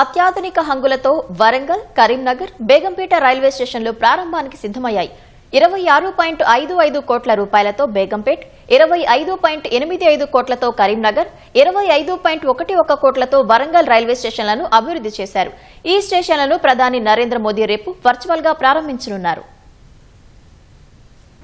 అత్యాధునిక హంగులతో వరంగల్ కరీంనగర్ బేగంపేట రైల్వే స్టేషన్లు ప్రారంభానికి సిద్దమయ్యాయి ఇరవై ఆరు పాయింట్ ఐదు ఐదు కోట్ల రూపాయలతో బేగంపేట్ ఇరవై ఐదు పాయింట్ ఎనిమిది ఐదు కోట్లతో కరీంనగర్ ఇరవై ఐదు పాయింట్ ఒకటి ఒక కోట్లతో వరంగల్ రైల్వే స్టేషన్లను అభివృద్ధి చేశారు. ఈ స్టేషన్లను ప్రధాని నరేంద్ర మోదీ రేపు వర్చువల్గా ప్రారంభించనున్నారు.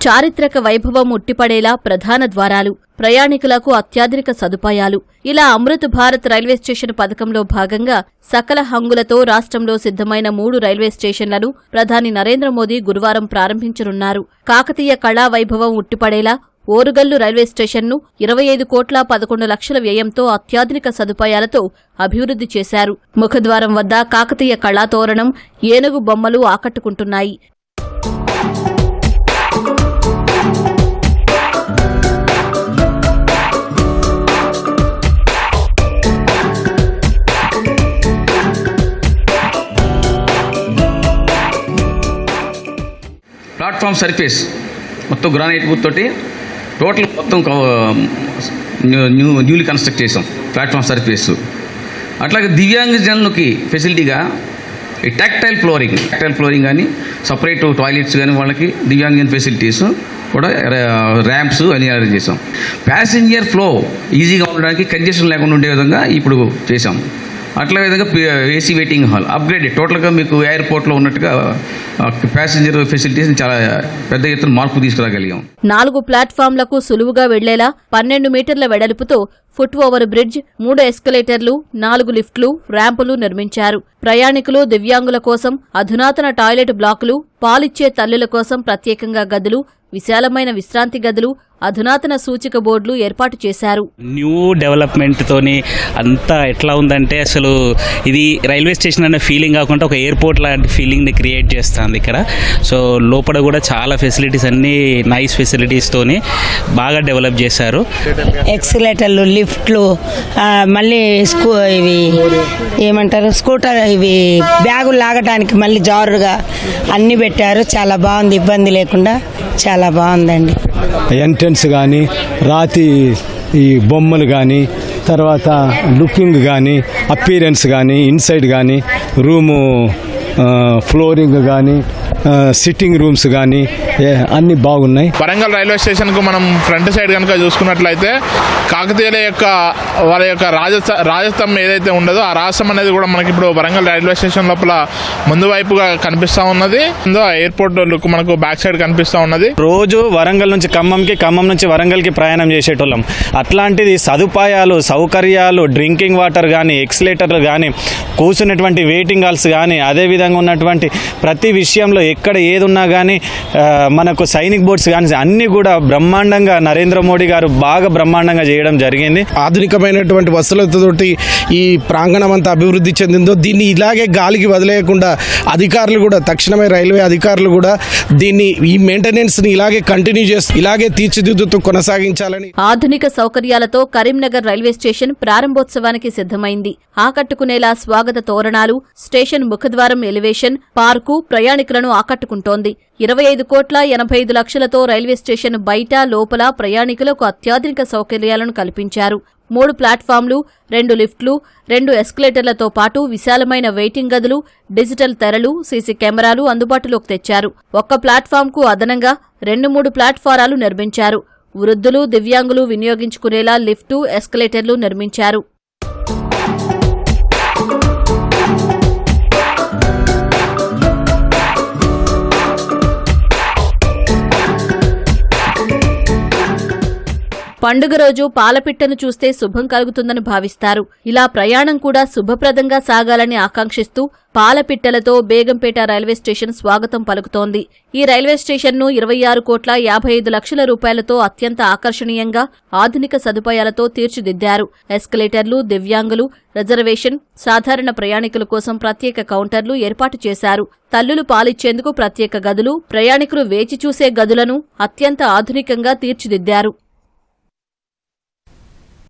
చారిత్రక వైభవం ఉట్టిపడేలా ప్రధాన ద్వారాలు ప్రయాణికులకు అత్యాధునిక సదుపాయాలు. ఇలా అమృత్ భారత్ రైల్వే స్టేషన్ పథకంలో భాగంగా సకల హంగులతో రాష్ట్రంలో సిద్ధమైన మూడు రైల్వే స్టేషన్లను ప్రధాని నరేంద్ర మోదీ గురువారం ప్రారంభించనున్నారు. కాకతీయ కళా వైభవం ఉట్టిపడేలా ఓరుగల్లు రైల్వే స్టేషన్ను ఇరవై ఐదు కోట్ల పదకొండు లక్షల వ్యయంతో అత్యాధునిక సదుపాయాలతో అభివృద్ధి చేశారు. ముఖద్వారం వద్ద కాకతీయ కళాతోరణం ఏనుగు బొమ్మలు ఆకట్టుకుంటున్నాయి. ప్లాట్ఫామ్ సర్ఫేస్ మొత్తం గ్రానైట్ బూత్ తోటి టోటల్ మొత్తం కవ- న్యూ న్యూలీ కన్స్ట్రక్ట్ చేసాం. ప్లాట్ఫామ్ సర్ఫేస్ అట్లాగే దివ్యాంగ జనులకి ఫెసిలిటీగా ఈ టాక్టైల్ ఫ్లోరింగ్ టాక్టైల్ ఫ్లోరింగ్ కానీ సపరేట్ టాయిలెట్స్ కానీ వాళ్ళకి దివ్యాంగజన్ ఫెసిలిటీస్ కూడా ర్యాంప్స్ అని అరేంజ్ చేసాం. ప్యాసింజర్ ఫ్లో ఈజీగా ఉండడానికి కంజెషన్ లేకుండా ఉండే విధంగా ఇప్పుడు చేసాం. అట్లా విధంగా ఏసీ వెయిటింగ్ హాల్ అప్గ్రేడ్ టోటల్గా మీకు ఎయిర్పోర్ట్లో ఉన్నట్టుగా ప్యాసింజర్ ఫెసిలిటీస్ చాలా పెద్ద ఎత్తున మార్పు తీసుకురాగలిగాం. నాలుగు ప్లాట్ఫామ్లకు సులువుగా వెళ్ళేలా పన్నెండు మీటర్ల వెడల్పుతో ఫుట్ ఓవర్ బ్రిడ్జ్ మూడు ఎస్కలేటర్లు నాలుగు లిఫ్ట్లు ర్యాంపులు నిర్మించారు. ప్రయాణికులు దివ్యాంగుల కోసం అధునాతన టాయిలెట్ బ్లాకులు పాలిచ్చే తల్లుల కోసం ప్రత్యేకంగా గదులు విశాలమైన విశ్రాంతి గదులు అధునాతన సూచిక బోర్డులు ఏర్పాటు చేశారు. న్యూ డెవలప్మెంట్ తోని అంతా ఎట్లా ఉందంటే అసలు ఇది రైల్వే స్టేషన్ అనే ఫీలింగ్ కాకుండా ఒక ఎయిర్పోర్ట్ లాంటి ఫీలింగ్ని క్రియేట్ చేస్తుంది ఇక్కడ. సో లోపల కూడా చాలా ఫెసిలిటీస్ అన్నీ నైస్ ఫెసిలిటీస్తోని బాగా డెవలప్ చేశారు. ఎక్సిలేటర్లు లిఫ్ట్లు మళ్ళీ స్కూ ఇవి ఏమంటారు స్కూటర్ ఇవి బ్యాగులు లాగటానికి మళ్ళీ జారుగా అన్నీ పెట్టారు. చాలా బాగుంది ఇబ్బంది లేకుండా చాలా బాగుందండి. ఎంట్రన్స్ కానీ రాతి ఈ బొమ్మలు కానీ తర్వాత లుకింగ్ కానీ అపీరెన్స్ కానీ ఇన్సైడ్ కానీ రూము ఫ్లోరింగ్ కానీ సిట్టింగ్ రూమ్స్ కానీ అన్నీ బాగున్నాయి. వరంగల్ రైల్వే స్టేషన్కు మనం ఫ్రంట్ సైడ్ కనుక చూసుకున్నట్లయితే కాకతీయుల యొక్క వాళ్ళ యొక్క రాజ రాజస్తం ఏదైతే ఉండదో ఆ రాష్ట్రం అనేది కూడా మనకి ఇప్పుడు వరంగల్ రైల్వే స్టేషన్ లోపల ముందు వైపుగా కనిపిస్తూ ఉన్నది. ఇందో ఎయిర్పోర్ట్ లుక్ మనకు బ్యాక్ సైడ్ కనిపిస్తూ ఉన్నది. రోజు వరంగల్ నుంచి ఖమ్మంకి ఖమ్మం నుంచి వరంగల్కి ప్రయాణం చేసేటోళ్ళం. అట్లాంటిది సదుపాయాలు సౌకర్యాలు డ్రింకింగ్ వాటర్ కానీ ఎక్స్లేటర్లు కానీ కూర్చున్నటువంటి వెయిటింగ్ హాల్స్ కానీ అదేవిధంగా ఉన్నటువంటి ప్రతి విషయంలో ఎక్కడ ఏది ఉన్నా కానీ మనకు సైనిక్ బోర్డ్స్ కానీ అన్నీ కూడా బ్రహ్మాండంగా నరేంద్ర మోడీ గారు బాగా బ్రహ్మాండంగా చేయడం జరిగింది. ఆధునికమైనటువంటి వసతులతోటి ఈ ప్రాంగణం అంతా అభివృద్ధి చెందిందో దీన్ని ఇలాగే గాలికి వదిలేయకుండా అధికారులు కూడా తక్షణమే రైల్వే అధికారులు కూడా దీన్ని ఈ మెయింటెనెన్స్ని ఇలాగే కంటిన్యూ చేస్తూ ఇలాగే తీర్చిదిద్దుతూ కొనసాగించాలని. ఆధునిక సౌకర్యాలతో కరీంనగర్ రైల్వే స్టేషన్ ప్రారంభోత్సవానికి సిద్ధమైంది. ఆకట్టుకునేలా స్వాగత తోరణాలు స్టేషన్ ముఖద్వారం ఎలివేషన్ పార్కు ప్రయాణికులను ఆకట్టుకుంటోంది. ఇరవై ఐదు కోట్ల ఎనభై ఐదు లక్షలతో రైల్వే స్టేషన్ బయట లోపల ప్రయాణికులకు అత్యాధునిక సౌకర్యాలను కల్పించారు. మూడు ప్లాట్ఫామ్లు రెండు లిఫ్ట్లు రెండు ఎస్కలేటర్లతో పాటు విశాలమైన వెయిటింగ్ గదులు డిజిటల్ తెరలు సీసీ కెమెరాలు అందుబాటులోకి తెచ్చారు. ఒక్క ప్లాట్ఫామ్కు అదనంగా రెండు మూడు ప్లాట్ఫారాలు నిర్మించారు. వృద్ధులు దివ్యాంగులు వినియోగించుకునేలా లిఫ్టు ఎస్కలేటర్లు నిర్మించారు. పండుగ రోజు పాలపిట్టను చూస్తే శుభం కలుగుతుందని భావిస్తారు. ఇలా ప్రయాణం కూడా శుభప్రదంగా సాగాలని ఆకాంక్షిస్తూ పాలపిట్టలతో బేగంపేట రైల్వే స్టేషన్ స్వాగతం పలుకుతోంది. ఈ రైల్వే స్టేషన్ను ఇరవై ఆరు కోట్ల యాభై ఐదు లక్షల రూపాయలతో అత్యంత ఆకర్షణీయంగా ఆధునిక సదుపాయాలతో తీర్చిదిద్దారు. ఎస్కలేటర్లు దివ్యాంగులు రిజర్వేషన్ సాధారణ ప్రయాణికుల కోసం ప్రత్యేక కౌంటర్లు ఏర్పాటు చేశారు. తల్లులు పాలిచ్చేందుకు ప్రత్యేక గదులు ప్రయాణికులు వేచి చూసే గదులను అత్యంత ఆధునికంగా తీర్చిదిద్దారు.